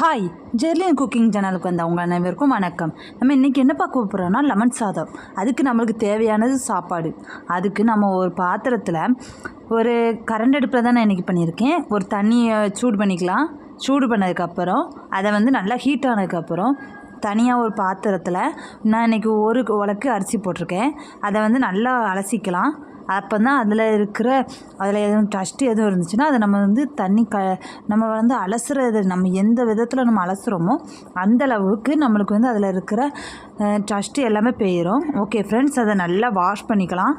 Hi ஜெர்லியன் cooking சேனலுக்கு வந்த உங்கள் அனைவருக்கும் வணக்கம். நம்ம இன்றைக்கி என்ன பார்க்க போகிறோம்னா லெமன் சாதம். அதுக்கு நம்மளுக்கு தேவையானது சாப்பாடு. அதுக்கு நம்ம ஒரு பாத்திரத்தில் ஒரு கரண்ட் அடுப்பில் தான் நான் இன்றைக்கி பண்ணியிருக்கேன். ஒரு தண்ணியை சூடு பண்ணிக்கலாம். சூடு பண்ணதுக்கப்புறம் அதை வந்து நல்லா ஹீட் ஆனதுக்கப்புறம் தனியாக ஒரு பாத்திரத்தில் நான் இன்றைக்கி ஒரு உலக்கு அரிசி போட்டிருக்கேன். அதை வந்து நல்லா அலசிக்கலாம். அப்போ தான் அதில் இருக்கிற அதில் எதுவும் டஸ்ட்டு எதுவும் இருந்துச்சுன்னா அதை நம்ம வந்து தண்ணி க நம்ம வந்து அலசுறது நம்ம எந்த விதத்தில் நம்ம அலசுகிறோமோ அந்த அளவுக்கு நம்மளுக்கு வந்து அதில் இருக்கிற டஸ்ட்டு எல்லாமே போயிடும் ஓகே ஃப்ரெண்ட்ஸ் அதை நல்லா வாஷ் பண்ணிக்கலாம்.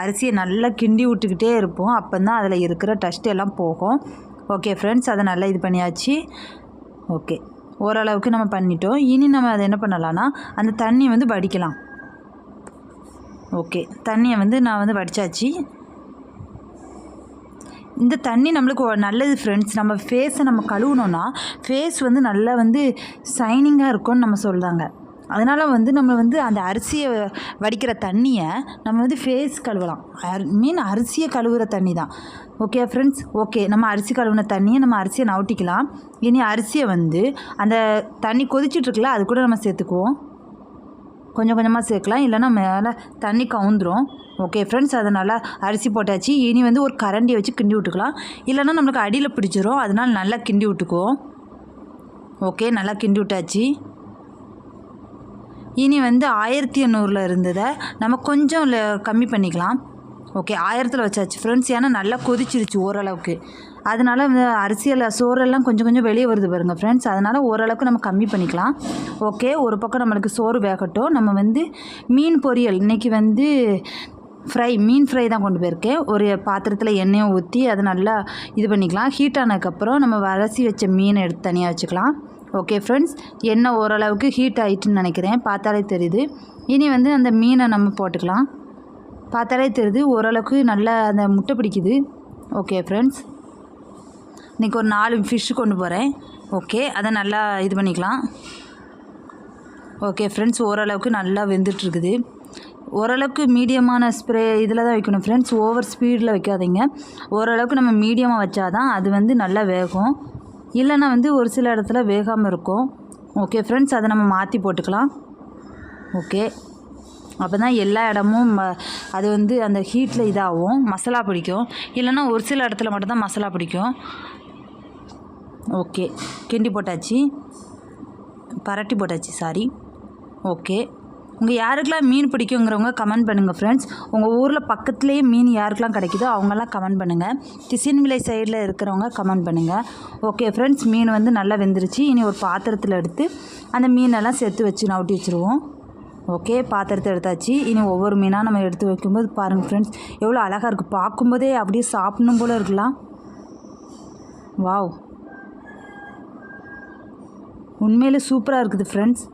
அரிசியை நல்லா கிண்டி விட்டுக்கிட்டே இருப்போம். அப்போ தான் அதில் இருக்கிற டஸ்ட் எல்லாம் போகும். ஓகே ஃப்ரெண்ட்ஸ் அதை நல்லா இது பண்ணியாச்சு. ஓகே ஓரளவுக்கு நம்ம பண்ணிட்டோம். இனி நம்ம அதை என்ன பண்ணலான்னா அந்த தண்ணி வந்து வடிக்கலாம். ஓகே. தண்ணியை வந்து நான் வந்து வடித்தாச்சு இந்த தண்ணி நம்மளுக்கு நல்லது ஃப்ரெண்ட்ஸ் நம்ம ஃபேஸை நம்ம கழுவுனோன்னா ஃபேஸ் வந்து நல்லா வந்து ஷைனிங்காக இருக்கும்னு நம்ம சொல்கிறாங்க அதனால் வந்து நம்ம வந்து அந்த அரிசியை வடிக்கிற தண்ணியை நம்ம வந்து ஃபேஸ் கழுவலாம். மீன் அரிசியை கழுவுற தண்ணி தான். ஓகே ஃப்ரெண்ட்ஸ் ஓகே நம்ம அரிசி கழுவுன தண்ணியை நம்ம அரிசியை நவுட்டிக்கலாம். இனி அரிசியை வந்து அந்த தண்ணி கொதிச்சிட்ருக்குல அது கூட நம்ம சேர்த்துக்குவோம். கொஞ்சம் கொஞ்சமாக சேர்க்கலாம். இல்லைன்னா மேலே தண்ணி கவுந்துரும். ஓகே ஃப்ரெண்ட்ஸ் அதை நல்லா அரிசி போட்டாச்சு. இனி வந்து ஒரு கரண்டியை வச்சு கிண்டி விட்டுக்கலாம். இல்லைன்னா நம்மளுக்கு அடியில் பிடிச்சிரும். அதனால் நல்லா கிண்டி விட்டுக்குவோம் ஓகே நல்லா கிண்டி விட்டாச்சு. இனி வந்து ஆயிரத்தி எண்ணூறில் இருந்ததை நம்ம கொஞ்சம் கம்மி பண்ணிக்கலாம். ஓகே ஆயிரத்தில் வச்சாச்சு. ஃப்ரெண்ட்ஸ் ஏன்னா நல்லா கொதிச்சிருச்சு ஓரளவுக்கு. அதனால இந்த அரிசியில் சோறெல்லாம் கொஞ்சம் கொஞ்சம் வெளியே வருது பாருங்க ஃப்ரெண்ட்ஸ் அதனால் ஓரளவுக்கு நம்ம கம்மி பண்ணிக்கலாம். ஓகே ஒரு பக்கம் நம்மளுக்கு சோறு வேகட்டும். நம்ம வந்து மீன் பொரியல் இன்றைக்கி வந்து ஃப்ரை மீன் ஃப்ரை தான் கொண்டு போயிருக்கேன். ஒரு பாத்திரத்தில் எண்ணெயை ஊற்றி அதை நல்லா இது பண்ணிக்கலாம். ஹீட் ஆனதுக்கப்புறம் நம்ம வளசி வச்ச மீனை எடுத்து தனியாக வச்சுக்கலாம். ஓகே ஃப்ரெண்ட்ஸ் எண்ணெய் ஓரளவுக்கு ஹீட் ஆகிட்டுன்னு நினைக்கிறேன். பார்த்தாலே தெரியுது. இனி வந்து அந்த மீனை நம்ம போட்டுக்கலாம். பார்த்தாலே தெரியுது ஓரளவுக்கு நல்லா அந்த முட்டை பிடிக்குது. ஓகே ஃப்ரெண்ட்ஸ் இன்றைக்கி ஒரு நாலு ஃபிஷ்ஷு கொண்டு போகிறேன் ஓகே அதை நல்லா இது பண்ணிக்கலாம். ஓகே ஃப்ரெண்ட்ஸ் ஓரளவுக்கு நல்லா வெந்துட்டுருக்குது. ஓரளவுக்கு மீடியமான ஸ்ப்ரே இதில் தான் வைக்கணும் ஃப்ரெண்ட்ஸ் ஓவர் ஸ்பீடில் வைக்காதீங்க. ஓரளவுக்கு நம்ம மீடியமாக வச்சாதான் அது வந்து நல்லா வேகும். இல்லைன்னா வந்து ஒரு சில இடத்துல வேகாமல் இருக்கும். ஓகே ஃப்ரெண்ட்ஸ் அதை நம்ம மாற்றி போட்டுக்கலாம். ஓகே அப்போ தான் எல்லா இடமும் ம- அது வந்து அந்த ஹீட்டில் இதாகும். மசாலா பிடிக்கும். இல்லைன்னா ஒரு சில இடத்துல மட்டும்தான் மசாலா பிடிக்கும். ஓகே. கிண்டி போட்டாச்சு. பரட்டி போட்டாச்சு சாரி ஓகே. உங்கள் யாருக்கெல்லாம் மீன் பிடிக்குங்கிறவங்க கமெண்ட் பண்ணுங்கள் ஃப்ரெண்ட்ஸ் உங்கள் ஊரில் பக்கத்துலேயே மீன் யாருக்கெல்லாம் கிடைக்குதோ அவங்கெல்லாம் கமெண்ட் பண்ணுங்கள் டிசின் விலை சைடில் இருக்கிறவங்க கமெண்ட் பண்ணுங்கள் ஓகே ஃப்ரெண்ட்ஸ் மீன் வந்து நல்லா வெந்துருச்சு. இனி ஒரு பாத்திரத்தில் எடுத்து அந்த மீனெல்லாம் சேர்த்து வச்சு நவுட்டி வச்சுருவோம். ஓகே பாத்திரத்தை எடுத்தாச்சு. இனி ஒவ்வொரு மீனாக நம்ம எடுத்து வைக்கும்போது பாருங்கள் ஃப்ரெண்ட்ஸ் எவ்வளோ அழகாக இருக்குது பார்க்கும்போதே அப்படியே சாப்பிடணும் போல் இருக்கலாம். வாவ் உண்மையிலே சூப்பராக இருக்குது ஃப்ரெண்ட்ஸ்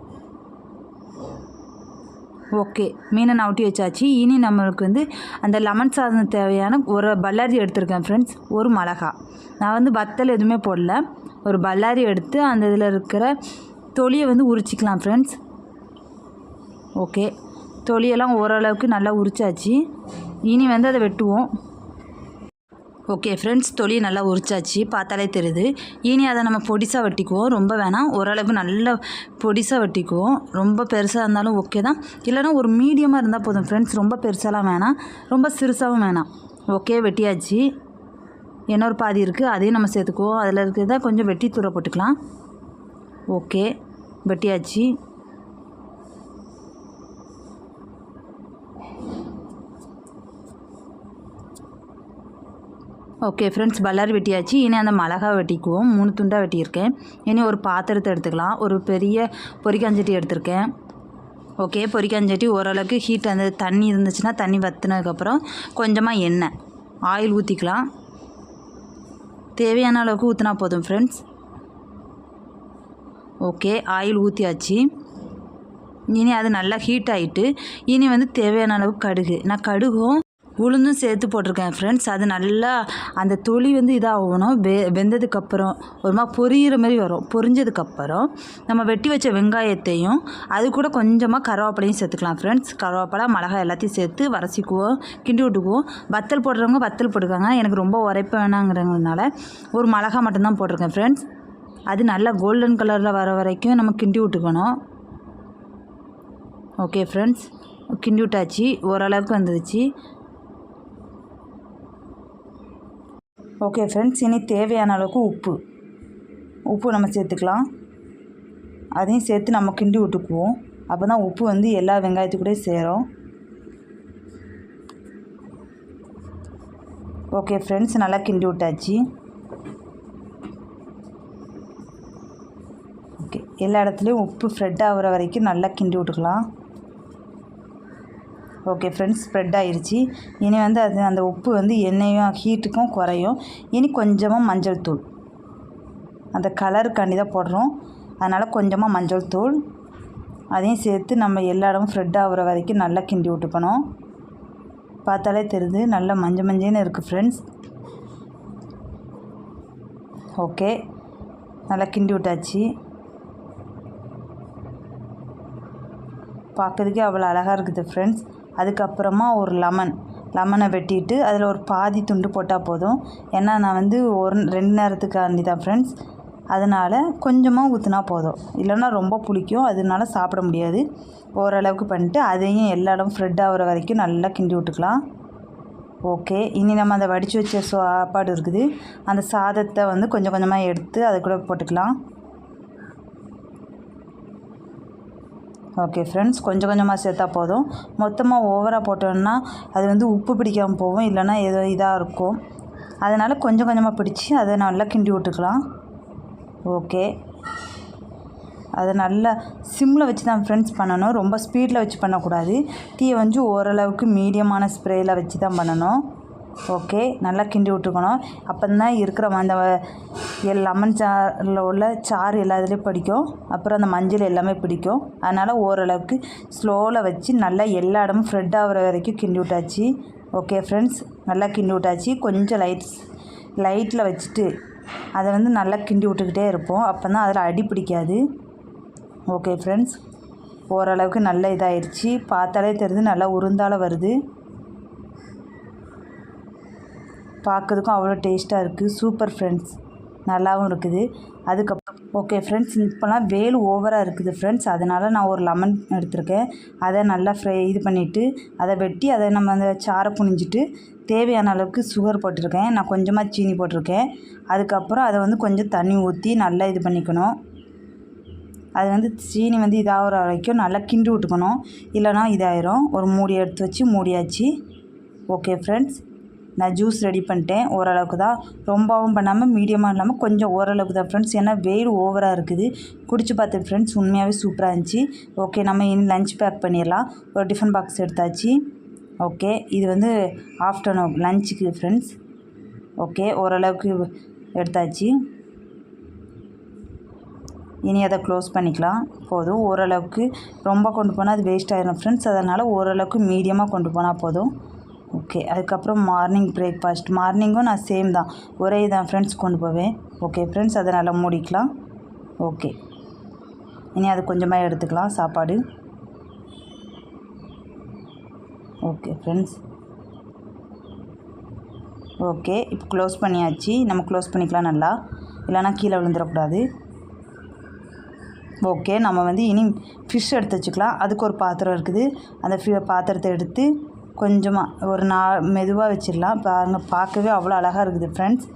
ஓகே மீனை நவுட்டி வச்சாச்சு. இனி நம்மளுக்கு வந்து அந்த லெமன் சாதம் தேவையான ஒரு பல்லாரி எடுத்திருக்கேன் ஃப்ரெண்ட்ஸ் ஒரு மிளகா. நான் வந்து வத்தல் எதுவுமே போடல. ஒரு பல்லாரி எடுத்து அந்த இதில் இருக்கிற தொலியை வந்து உரிச்சிக்கலாம் ஃப்ரெண்ட்ஸ் ஓகே. தொலியெல்லாம் ஓரளவுக்கு நல்லா உரிச்சாச்சு. இனி வந்து அதை வெட்டுவோம். ஓகே ஃப்ரெண்ட்ஸ் தொலி நல்லா உரிச்சாச்சு. பார்த்தாலே தெரியுது. இனி அதை நம்ம பொடிசாக வெட்டிக்குவோம். ரொம்ப வேணாம். ஓரளவுக்கு நல்ல பொடிசாக வெட்டிக்குவோம். ரொம்ப பெருசாக இருந்தாலும் ஓகே தான். இல்லைன்னா ஒரு மீடியமாக இருந்தால் போதும் ஃப்ரெண்ட்ஸ் ரொம்ப பெருசாலாம் வேணாம். ரொம்ப சிறுசாகவும் வேணாம். ஓகே வெட்டியாச்சு. இன்னொரு பாதி இருக்குது அதையும் நம்ம சேர்த்துக்குவோம். அதில் இருக்கிறத கொஞ்சம் வெட்டி தூர போட்டுக்கலாம். ஓகே வெட்டியாச்சு. ஓகே ஃப்ரெண்ட்ஸ் பல்லாரி வெட்டியாச்சு. இனி அந்த மிளகா வெட்டிக்குவோம். மூணு துண்டாக வெட்டியிருக்கேன். இனி ஒரு பாத்திரத்தை எடுத்துக்கலாம். ஒரு பெரிய பொரிக்காஞ்சட்டி எடுத்திருக்கேன். ஓகே பொரிக்காஞ்சட்டி ஓரளவுக்கு ஹீட் அந்த தண்ணி இருந்துச்சுன்னா தண்ணி வற்றினதுக்கப்புறம் கொஞ்சமாக எண்ணெய். ஆயில் ஊற்றிக்கலாம் தேவையான அளவுக்கு ஊற்றினா போதும் ஃப்ரெண்ட்ஸ் ஓகே ஆயில் ஊற்றியாச்சு இனி அது நல்லா ஹீட் ஆகிட்டு இனி வந்து தேவையான அளவுக்கு கடுகு. நான் கடுகும் உளுந்தும் சேர்த்து போட்டிருக்கேன் ஃப்ரெண்ட்ஸ் அது நல்லா அந்த தொளி வந்து இதாகணும். வெ வெந்ததுக்கப்புறம் ஒரு மாதிரி பொரியிற மாதிரி வரும். பொரிஞ்சதுக்கப்புறம் நம்ம வெட்டி வச்ச வெங்காயத்தையும் அது கூட கொஞ்சமாக கருவேப்பிலையும் சேர்த்துக்கலாம் ஃப்ரெண்ட்ஸ் கருவேப்பிலை மிளகாய் எல்லாத்தையும் சேர்த்து வரசிக்குவோம் கிண்டி விட்டுக்குவோம் வத்தல் போடுறவங்க வத்தல் போட்டுக்காங்க. எனக்கு ரொம்ப உரைப்பு வேணாங்கிறதுனால ஒரு மிளகா மட்டும்தான் போட்டிருக்கேன் ஃப்ரெண்ட்ஸ் அது நல்லா கோல்டன் கலரில் வர வரைக்கும் நம்ம கிண்டி விட்டுக்கணும். ஓகே ஃப்ரெண்ட்ஸ் கிண்டி விட்டாச்சு. ஓரளவுக்கு வந்துடுச்சு ஓகே ஃப்ரெண்ட்ஸ் இனி தேவையான அளவுக்கு உப்பு. உப்பு நம்ம சேர்த்துக்கலாம். அதையும் சேர்த்து நம்ம கிண்டி விட்டுக்குவோம். அப்போ தான் உப்பு வந்து எல்லா வெங்காயத்துக்கூடயும் சேரும். ஓகே ஃப்ரெண்ட்ஸ் நல்லா கிண்டி விட்டாச்சு. ஓகே எல்லா இடத்துலையும் உப்பு ஃப்ரெட் ஆகிற வரைக்கும் நல்லா கிண்டி விட்டுக்கலாம். ஓகே ஃப்ரெண்ட்ஸ் ஸ்ப்ரெட் ஆகிருச்சு இனி வந்து அது அந்த உப்பு வந்து எண்ணெயும் ஹீட்டுக்கும் குறையும். இனி கொஞ்சமாக மஞ்சள் தூள். அந்த கலருக்காண்டி தான் போடுறோம். அதனால் கொஞ்சமாக மஞ்சள் தூள். அதையும் சேர்த்து நம்ம எல்லா இடமும் ஃப்ரெட் ஆகிற வரைக்கும் நல்லா கிண்டி விட்டுக்கணும். பார்த்தாலே தெரியுது நல்லா மஞ்சள் மஞ்சள்னு இருக்குது ஃப்ரெண்ட்ஸ் ஓகே நல்லா கிண்டி விட்டாச்சு. பார்க்கறதுக்கே அவ்வளோ அழகாக இருக்குது ஃப்ரெண்ட்ஸ் அதுக்கப்புறமா ஒரு லெமன் லெமனை வெட்டிட்டு அதில் ஒரு பாதி துண்டு போட்டால் போதும். ஏன்னா நான் வந்து ஒரு ரெண்டு நேரத்துக்காண்டி தான் ஃப்ரெண்ட்ஸ் அதனால் கொஞ்சமாக ஊற்றினா போதும். இல்லைன்னா ரொம்ப புளிக்கும். அதனால சாப்பிட முடியாது. ஓரளவுக்கு பண்ணிட்டு அதையும் எல்லா இடம் ஃப்ரெட் ஆகிற வரைக்கும் நல்லா கிண்டி விட்டுக்கலாம். ஓகே இனி நம்ம அந்த வடித்து வச்ச சாப்பாடு இருக்குது. அந்த சாதத்தை வந்து கொஞ்சம் கொஞ்சமாக எடுத்து அது கூட போட்டுக்கலாம். ஓகே ஃப்ரெண்ட்ஸ் கொஞ்சம் கொஞ்சமாக சேர்த்தா போதும். மொத்தமாக ஓவராக போட்டோம்னா அது வந்து உப்பு பிடிக்காமல் போகும் இல்லைன்னா ஏதோ இதாக இருக்கும். அதனால் கொஞ்சம் கொஞ்சமாக பிடிச்சி அதை நல்லா கிண்டி விட்டுக்கலாம். ஓகே அதை நல்லா சிம்மில் வச்சு தான் ஃப்ரெண்ட்ஸ் பண்ணணும். ரொம்ப ஸ்பீடில் வச்சு பண்ணக்கூடாது. தீயை வந்து ஓரளவுக்கு மீடியமான ஸ்ப்ரேயில் வச்சு தான் பண்ணணும். ஓகே நல்லா கிண்டி விட்டுக்கணும் அப்போ தான் இருக்கிற அந்த லெமன் சாரில் உள்ள சாறு எல்லாத்துலேயும் பிடிக்கும். அப்புறம் அந்த மஞ்சள் எல்லாமே பிடிக்கும். அதனால் ஓரளவுக்கு ஸ்லோவில் வச்சு நல்லா எல்லா இடமும் ஃப்ரெட் ஆகிற வரைக்கும் கிண்டி விட்டாச்சு. ஓகே ஃப்ரெண்ட்ஸ் நல்லா கிண்டி விட்டாச்சு. கொஞ்சம் லைட்ஸ் லைட்டில் வச்சுட்டு அதை வந்து நல்லா கிண்டி விட்டுக்கிட்டே இருப்போம். அப்போ தான் அதில் அடி பிடிக்காது. ஓகே ஃப்ரெண்ட்ஸ் ஓரளவுக்கு நல்ல இதாகிடுச்சு பார்த்தாலே தெரியுது நல்லா உருந்தால வருது. பார்க்கறதுக்கும் அவ்வளோ டேஸ்ட்டாக இருக்குது. Super friends. நல்லாவும் இருக்குது. அதுக்கப்புறம் ஓகே ஃப்ரெண்ட்ஸ் இப்போலாம் வேல் ஓவராக இருக்குது ஃப்ரெண்ட்ஸ். அதனால் நான் ஒரு லெமன் எடுத்திருக்கேன். அதை நல்லா ஃப்ரை இது பண்ணிவிட்டு அதை வெட்டி அதை நம்ம அந்த சாரை புனிஞ்சிட்டு தேவையான அளவுக்கு சுகர் போட்டிருக்கேன். நான் கொஞ்சமாக சீனி போட்டிருக்கேன். அதுக்கப்புறம் அதை வந்து கொஞ்சம் தண்ணி ஊற்றி நல்லா இது பண்ணிக்கணும். அது வந்து சீனி வந்து இதாகிற வரைக்கும் நல்லா கிண்டி விட்டுக்கணும். இல்லைனா இதாயிரும். ஒரு மூடி எடுத்து வச்சு மூடியாச்சு. Okay friends. நான் ஜூஸ் ரெடி பண்ணிட்டேன். ஓரளவுக்கு தான். ரொம்பவும் பண்ணாமல் மீடியமாக இல்லாமல் கொஞ்சம் ஓரளவுக்கு தான் ஃப்ரெண்ட்ஸ் ஏன்னா வெயில் ஓவராக இருக்குது. குடிச்சு பார்த்தேன் ஃப்ரெண்ட்ஸ் உண்மையாகவே சூப்பராக இருந்துச்சு. ஓகே நம்ம இனி லஞ்ச் பேக் பண்ணிடலாம். ஒரு டிஃபன் பாக்ஸ் எடுத்தாச்சு. ஓகே இது வந்து ஆஃப்டர்நூன் லஞ்சுக்கு ஃப்ரெண்ட்ஸ் ஓகே ஓரளவுக்கு எடுத்தாச்சு. இனி அதை க்ளோஸ் பண்ணிக்கலாம். போதும். ஓரளவுக்கு ரொம்ப கொண்டு போனால் அது வேஸ்ட் ஆகிடும் ஃப்ரெண்ட்ஸ் அதனால் ஓரளவுக்கு மீடியமாக கொண்டு போனால் போதும். ஓகே அதுக்கப்புறம் மார்னிங் பிரேக்ஃபாஸ்ட் மார்னிங்கும் நான் சேம் தான். ஒரே தான் ஃப்ரெண்ட்ஸ் கொண்டு போவேன். ஓகே ஃப்ரெண்ட்ஸ் அதை நல்லா மூடிக்கலாம். ஓகே இனி அது கொஞ்சமாக எடுத்துக்கலாம். சாப்பாடு. ஓகே ஃப்ரெண்ட்ஸ் ஓகே இப்போ க்ளோஸ் பண்ணியாச்சு. நம்ம க்ளோஸ் பண்ணிக்கலாம் நல்லா. இல்லைனா கீழே விழுந்துடக்கூடாது. ஓகே நம்ம வந்து இனி ஃபிஷ் எடுத்து வச்சுக்கலாம். அதுக்கு ஒரு பாத்திரம் இருக்குது. அந்த ஃபி பாத்திரத்தை எடுத்து கொஞ்சமாக ஒரு நா மெதுவாக வச்சிடலாம் பாருங்க பார்க்கவே அவ்வளோ அழகாக இருக்குது ஃப்ரெண்ட்ஸ்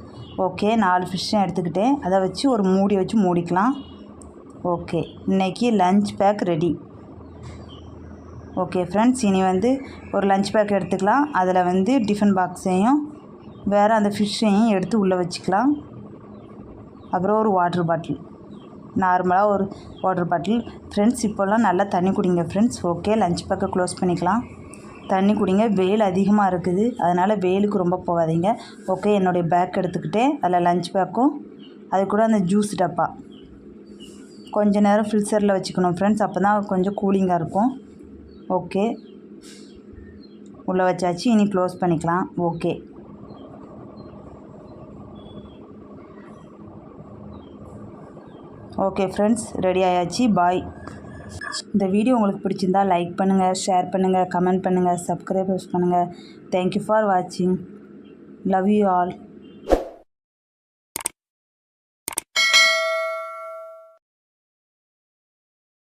ஓகே நாலு ஃபிஷ்ஷும் எடுத்துக்கிட்டேன். அதை வச்சு ஒரு மூடி வச்சு மூடிக்கலாம். ஓகே இன்றைக்கி lunch pack ready okay friends இனி வந்து ஒரு லஞ்ச் பேக் எடுத்துக்கலாம். அதில் வந்து டிஃபன் பாக்ஸையும் வேறு அந்த ஃபிஷ்ஷையும் எடுத்து உள்ளே வச்சுக்கலாம். அப்புறம் ஒரு வாட்ரு பாட்டில் நார்மலாக ஒரு வாட்டர் பாட்டில் ஃப்ரெண்ட்ஸ் இப்போல்லாம் நல்லா தண்ணி குடிங்க ஃப்ரெண்ட்ஸ் ஓகே லஞ்ச் பேக்கை க்ளோஸ் பண்ணிக்கலாம். தண்ணி குடிங்க. வெயில் அதிகமாக இருக்குது. அதனால் வெயிலுக்கு ரொம்ப போகாதீங்க. ஓகே என்னுடைய பேக் எடுத்துக்கிட்டேன் அதில் லஞ்ச் பேக்கும் அது கூட அந்த ஜூஸ் டப்பா. கொஞ்ச நேரம் ஃபில்சரில் வச்சுக்கணும் ஃப்ரெண்ட்ஸ் அப்போ தான் கொஞ்சம் கூலிங்காக இருக்கும். ஓகே உள்ளே வச்சாச்சு. இனி க்ளோஸ் பண்ணிக்கலாம். ஓகே ஓகே ஃப்ரெண்ட்ஸ் ரெடி ஆயாச்சு. பாய் இந்த வீடியோ உங்களுக்கு பிடிச்சிருந்தா லைக் பண்ணுங்கள் ஷேர் பண்ணுங்கள் கமெண்ட் பண்ணுங்கள் சப்ஸ்கிரைபர்ஸ் பண்ணுங்கள் தேங்க்யூ ஃபார் வாட்சிங் லவ் யூ ஆல்